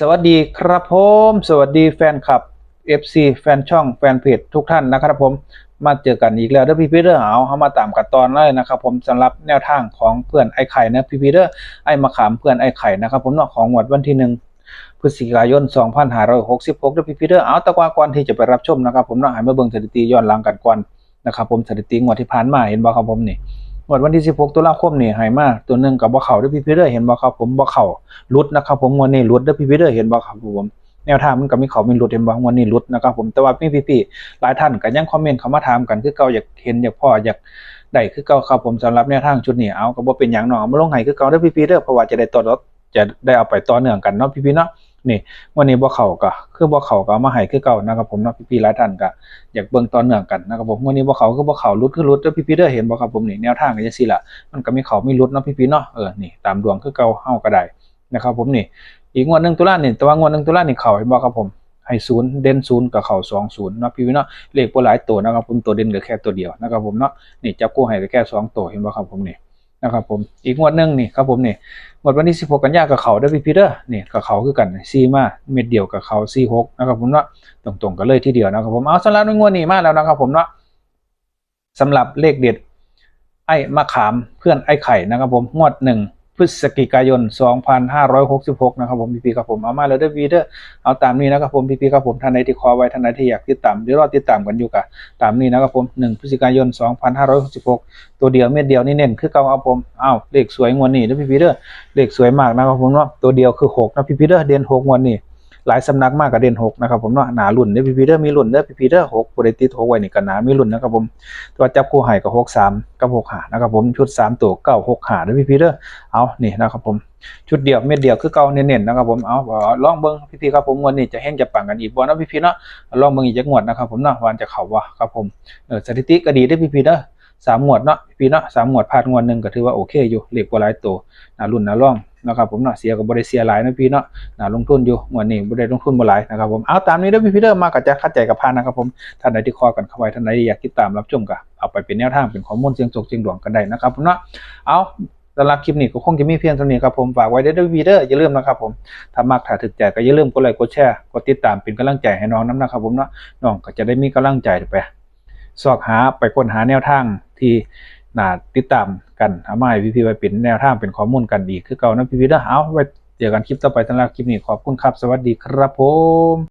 สวัสดีครับผมสวัสดีแฟนคลับ FC แฟนช่องแฟนเพจทุกท่านนะครับผมมาเจอกันอีกแล้วเด้อพี่พีเดอร์เอาเข้ามาตามกันตอนเลยนะครับผมสำหรับแนวทางของเพื่อนไอ้ไข่นะพี่พีเดอร์ไอ้มะขามเพื่อนไอ้ไข่นะครับผมนาะของงวดวันที่หนึ่งพฤศจิกายน 2566เด้อพี่พีเดอร์เอาตะกวาก่อนที่จะไปรับชมนะครับผมนาะให้มาเบิ่งสถิติย้อนหลังกันก่อนนะครับผมสถิติงวดที่ผ่านมาเห็นบ่ครับผมนี่ งวดวันที่ 16ตุลาคมนี่ให้มาตัวหนึ่งกับบ่เข้าด้อพี่พีเดอร์เห็นบ่ครับผมบ่เข้ารุดนะครับผมงวดนี้รุดด้อพี่พีเด้อเห็นบ่ครับผมแนวทางมันก็มีเขามีรุดเห็นบ่งวดนี้รุดนะครับผมแต่ว่าพี่พี่ๆหลายท่านก็ยังคอมเมนต์เข้ามาถามกันคือเก่าอยากเห็นอยากพ่ออยากได้คือเก่าครับผมสำหรับแนวทางชุดนี้เอาก็บ่เป็นหยังเนาะเอามาลงให้คือเก่าเด้อพี่พี่ๆเด้อเพราะว่าจะได้ต่อจะได้เอาไปต่อเนื่องกันเนาะพี่พี่ๆเนาะ นี่วันนี้บ่เข้าก็คือบ่เข้าก็เอามาให้คือเก่านะครับผมเนาะพี่ๆหลายท่านก็อยากเบิ่งต่อเนื่องกันนะครับผมวันนี้บ่เข้าคือบ่เข้ารุดคือรุดเด้อพี่ๆเด้อเห็นบ่ครับผมนี่แนวทางก็จังซี่ล่ะมันก็มีเขามีรุดเนาะพี่ๆเนาะเออนี่ตามดวงคือเก่าเฮาก็ได้นะครับผมนี่อีกงวดหนึ่งตุลาเนี่ยแต่ว่างวดหนึ่งตุลาเนี่ยเขาเห็นบ่ครับผมให้ศูนย์เด่นศูนย์กับเขาสองศูนย์นะพี่วิเนาะเลขบ่หลายตัวนะครับผมตัวเด่นก็แค่ตัวเดียวนะครับผมเนาะนี่จับกู้ให้ก็แค่สองตัวเห็นบ่ครับผมนี่ นะครับผมอีกงวดหนึ่งนี่ครับผมนี่งวดวันที่16 กันยากับเขาได้พี่พีเดอร์นี่กับเขาคือกันซีมาเม็ดเดียวกับเขาซีหกนะครับผมเนาะตรงๆกันเลยทีเดียวนะครับผมเอาสำหรับในงวดนี้มาแล้วนะครับผมเนาะสำหรับเลขเด็ดไอ้มะขามเพื่อนไอ้ไข่นะครับผมงวดหนึ่ง พฤศจิกายน 2566 นะครับผมพี่ๆครับผมเอามาเลยเด้อวีเดอร์เอาตามนี้นะครับผมพี่ๆครับผมท่านใดที่ขอไว้ท่านใดที่อยากติดตามเดี๋ยวรอติดตามกันอยู่กับตามนี้นะครับผม 1 พฤศจิกายน 2566 ตัวเดียวเม็ดเดียวนี่เน้นคือเก่าเอาผมอ้าวเลขสวยงวดนี้เด้อพี่ๆเด้อเลขสวยมากนะครับผมเนาะตัวเดียวคือ 6 นะพี่ๆเด้อเด่น6งวดนี้ หลายสำนักมากกับเด่น6นะครับผมเนาะหนารุ่นเด้อพี่ๆเด้อมีรุ่นเด้อพี่ๆเด้อ6บ่ได้ติด6ไว้นี่ก็หนามีรุ่นนะครับผมตัวจับคู่ไห่กับหกสามกับหกหานะครับผมชุดสามตัวเก้าหกหาด้วยพีพีเด้อเอานี่นะครับผมชุดเดียวเม็ดเดียวคือเก่าเน้นๆนะครับผมเอาลองเบิ้งพี่พีครับผมงวดนี้จะแห้งจะปังกันอีกบ่นะพี่พีเนาะลองเบิ้งอีกจักงวดนะครับผมเนาะวันจะเข่าว่ครับผมเออสถิติก็ดีได้อพี่พีเด้อสามงวดเนาะพี่พีเนาะสามงวดพลาดงวดหนึ่งก็ถือว่าโอเคอยู่เล็กกว่าหลายตัวน่ารุ่นน่าร่อง นะครับผมเนาะเสียกับบริเสียหลายนะพี่เนาะน่าลงทุนอยู่งวดนี้บ่ได้ลงทุนบ่หลายนะครับผมเอาตามนี้เด้อพี่พีเด้อมากับจะคัดใจกับพานนะครับผมท่านใดที่คอกันเข้าไว้ท่านใดอยากติดตามรับชมก็เอาไปเป็นแนวทางเป็นข้อมูลเสียงโศกเสียงดวงกันได้นะครับผมเนาะเอาสำหรับคลิปนี้ก็คงจะมีเพียงเท่านี้ครับผมฝากไว้เด้อวีเดอร์อย่าลืมนะครับผมถ้ามักถ้าถึกใจก็อย่าลืมกดไลค์กดแชร์กดติดตามเป็นกำลังใจให้น้องน้ำนะครับผมเนาะน้องก็จะได้มีกำลังใจไปสอกหาไปค้นหาแนวทางที่ น่าติดตามกันเอามาให้พี่ๆไว้เป็นแนวทางเป็นข้อมูลกันดี คือเก่านะพี่ๆเด้อเอาไว้เจอกันคลิปต่อไปสำหรับคลิปนี้ขอบคุณครับ สวัสดีครับผม